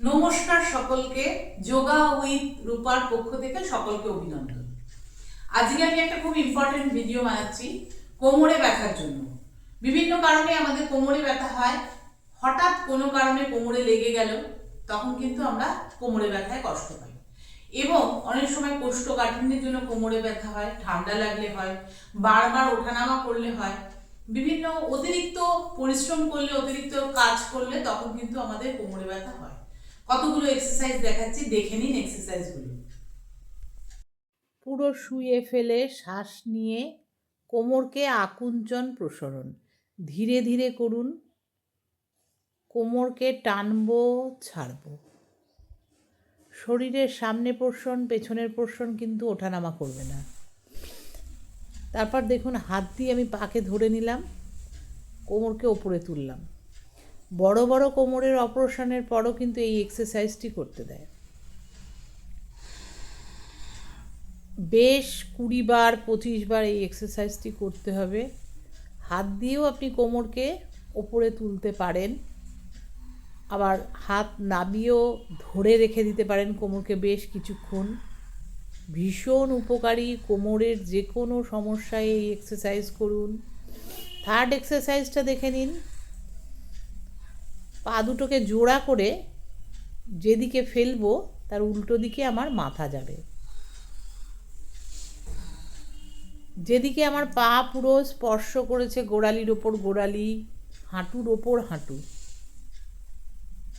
নমস্কার সকলকে, যোগা উইথ রূপার পক্ষ থেকে সকলকে অভিনন্দন। আজকে আমি একটা খুব ইম্পর্টেন্ট ভিডিও বানাচ্ছি, কোমরে ব্যথার জন্য। বিভিন্ন কারণে আমাদের কোমরে ব্যথা হয়। হঠাৎ কোনো কারণে কোমরে লেগে গেল, তখন কিন্তু আমরা কোমরে ব্যথায় কষ্ট পাই। এবং অনেক সময় কোষ্ঠকাঠিন্যের জন্য কোমরে ব্যথা হয়, ঠান্ডা লাগলে হয়, বারবার ওঠানামা করলে হয়। বিভিন্ন অতিরিক্ত পরিশ্রম করলে, অতিরিক্ত কাজ করলে তখন কিন্তু আমাদের কোমরে ব্যথা হয়। কতগুলো এক্সারসাইজ দেখাচ্ছি, দেখে নিন এক্সারসাইজগুলো পুরো শুয়ে ফেলে শ্বাস নিয়ে কোমরকে আকুঞ্চন প্রসরণ। ধীরে ধীরে করুন। কোমরকে টানবো, ছাড়বো। শরীরের সামনে পোর্শন পেছনের পোর্শন কিন্তু ওঠানামা করবে না। তারপর দেখুন, হাত দিয়ে আমি পাকে ধরে নিলাম, কোমরকে ওপরে তুললাম। বড় বড় কোমরের অপারেশনের পরও কিন্তু এই এক্সারসাইজটি করতে দেয়। বেশ কুড়ি বার, পঁচিশ বার এই এক্সারসাইজটি করতে হবে। হাত দিয়েও আপনি কোমরকে ওপরে তুলতে পারেন। আবার হাত নাবিয়েও ধরে রেখে দিতে পারেন কোমরকে বেশ কিছুক্ষণ। ভীষণ উপকারী কোমরের যে কোনো সমস্যায় এই এক্সারসাইজ করুন। থার্ড এক্সারসাইজটা দেখে নিন। পা দুটোকে জোড়া করে যেদিকে ফেলব তার উল্টো দিকে আমার মাথা যাবে। যেদিকে আমার পা পুরো স্পর্শ করেছে গোড়ালির ওপর গোড়ালি হাঁটুর ওপর হাঁটু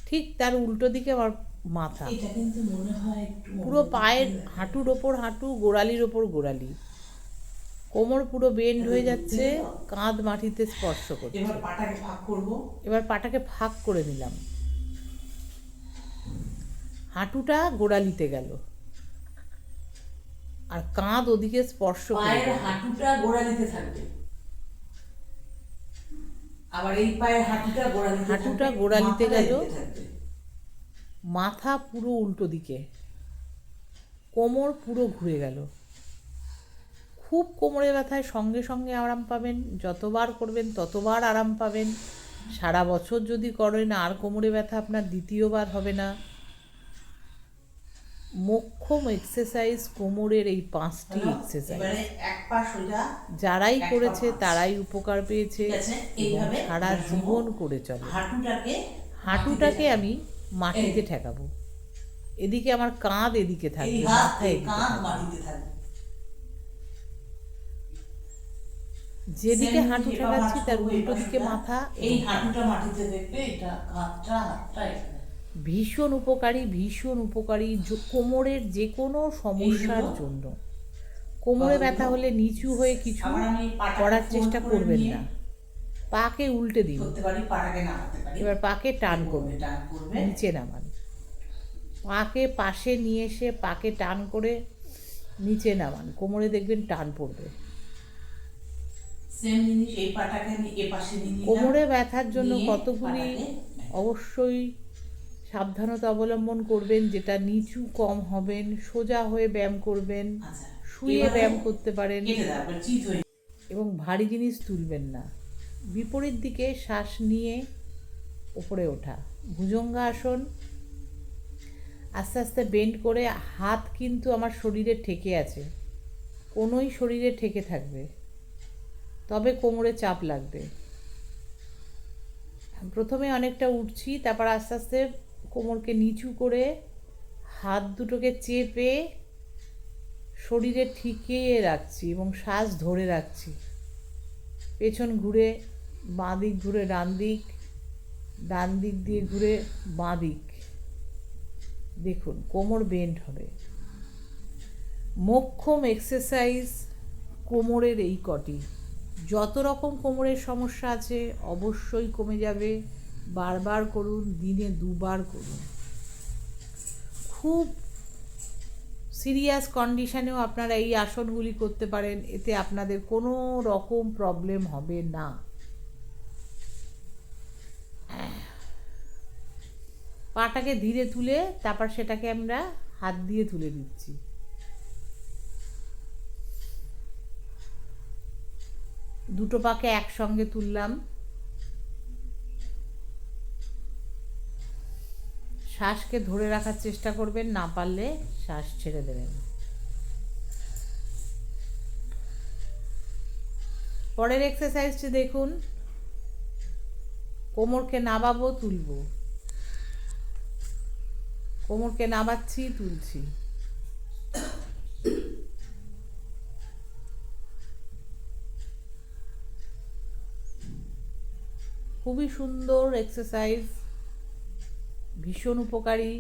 ঠিক তার উল্টো দিকে আমার মাথা। পুরো পায়ের হাঁটুর ওপর হাঁটু গোড়ালির ওপর গোড়ালি। কোমর পুরো বেন্ড হয়ে যাচ্ছে কাঁধ মাটিতে স্পর্শ করছে। এবার পাটাকে ভাগ করব। এবার পাটাকে ফাঁক করে নিলাম। হাঁটুটা গোড়ালিতে গেল। আর কাঁধ ওদিকে স্পর্শ করে পায়ের হাঁটুটা গোড়ালিতে থাকবে। আবার এই পায়ের হাঁটুটা গোড়ালিতে হাঁটুটা গোড়ালিতে গেল। মাথা পুরো উল্টো দিকে। কোমর পুরো ঘুরে গেল। খুব কোমরে ব্যথায় সঙ্গে সঙ্গে আরাম পাবেন যতবার করবেন ততবার আরাম পাবেন। সারা বছর যদি করেন আর কোমরে ব্যথা আপনার দ্বিতীয়বার হবে না। মোক্ষম এক্সারসাইজ কোমরের এই পাঁচটি এক্সারসাইজ যারাই করেছে তারাই উপকার পেয়েছে এবং সারা জীবন করে চলে। হাঁটুটাকে আমি মাটিতে ঠেকাবো। এদিকে আমার কাঁধ এদিকে থাকবে হাত মাথা এই থাকবে। মাটিতে থাকবে যেদিকে হাঁটু ঠেকাচ্ছি তার উল্টো দিকে মাথা এই হাঁটুটা মাটিতে দেখবে এটা কাঁধটা হাতটা ভীষণ উপকারী ভীষণ উপকারী কোমরের যে কোনো সমস্যার জন্য। কোমরে ব্যথা হলে নিচু হয়ে কিছু করার চেষ্টা করবেন না। পাকে উল্টে দিন। এবার পাকে টান করবে করবেন। টান করবে। নিচে নামান। পাকে পাশে নিয়ে এসে পাকে টান করে নিচে নামান। কোমরে দেখবেন টান পড়বে। সেম জিনিস এই পাটাকে আমি এ পাশে নিয়ে কোমরে ব্যথার জন্য নিয়ে কতগুলি অবশ্যই সাবধানতা অবলম্বন করবেন যেটা নিচু কম হবেন সোজা হয়ে ব্যায়াম করবেন আচ্ছা। শুয়ে ব্যায়াম করতে পারেন। এবং ভারী জিনিস তুলবেন না। বিপরীত দিকে শ্বাস নিয়ে উপরে ওঠা। ভুজঙ্গা আসন আস্তে আস্তে বেন্ড করে হাত কিন্তু আমার শরীরে ঠেকে আছে। কোনোই শরীরে ঠেকে থাকবে। তবে কোমরে চাপ লাগবে। প্রথমে অনেকটা উঠছি, তারপর আস্তে আস্তে কোমরকে নিচু করে হাত দুটোকে চেপে শরীরে ঠিকিয়ে রাখছি এবং শ্বাস ধরে রাখছি। পেছন ঘুরে, বাঁ দিক ঘুরে, ডান দিক ডান দিক দিয়ে ঘুরে, বাঁ দিক। দেখুন, কোমর বেন্ড হবে। মোক্ষম এক্সারসাইজ কোমরের এই কটি। যত রকম কোমরের সমস্যা আছে, অবশ্যই কমে যাবে। বারবার করুন, দিনে দুবার করুন। খুব সিরিয়াস কন্ডিশনেও আপনারা এই আসনগুলি করতে পারেন, এতে আপনাদের কোনো রকম প্রবলেম হবে না। পাটাকে ধীরে তুলে, তারপর সেটাকে আমরা হাত দিয়ে তুলে দিচ্ছি দুটো পাকে একসঙ্গে তুললাম। শ্বাসকে ধরে রাখার চেষ্টা করবেন, না পারলে শ্বাস ছেড়ে দেবেন। পরের এক্সারসাইজটি দেখুন। কোমরকে নাবাবো তুলবো। কোমরকে নাবাচ্ছি তুলছি। খুবই সুন্দর এক্সারসাইজ ভীষণ উপকারী।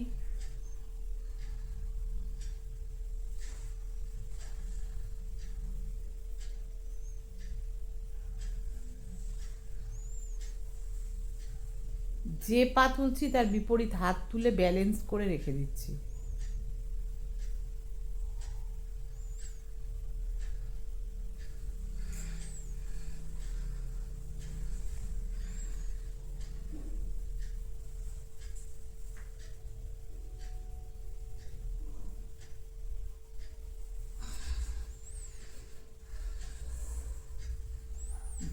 যে পা তুলছি তার বিপরীত হাত তুলে ব্যালেন্স করে রেখে দিচ্ছি।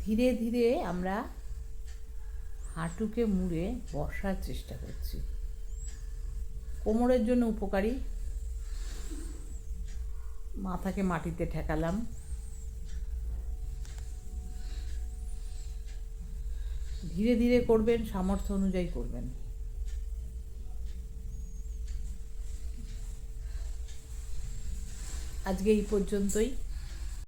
ধীরে ধীরে আমরা হাঁটুকে মুড়ে বসার চেষ্টা করছি। কোমরের জন্য উপকারী। মাথাকে মাটিতে ঠেকালাম। ধীরে ধীরে করবেন, সামর্থ্য অনুযায়ী করবেন। আজকে এই পর্যন্তই।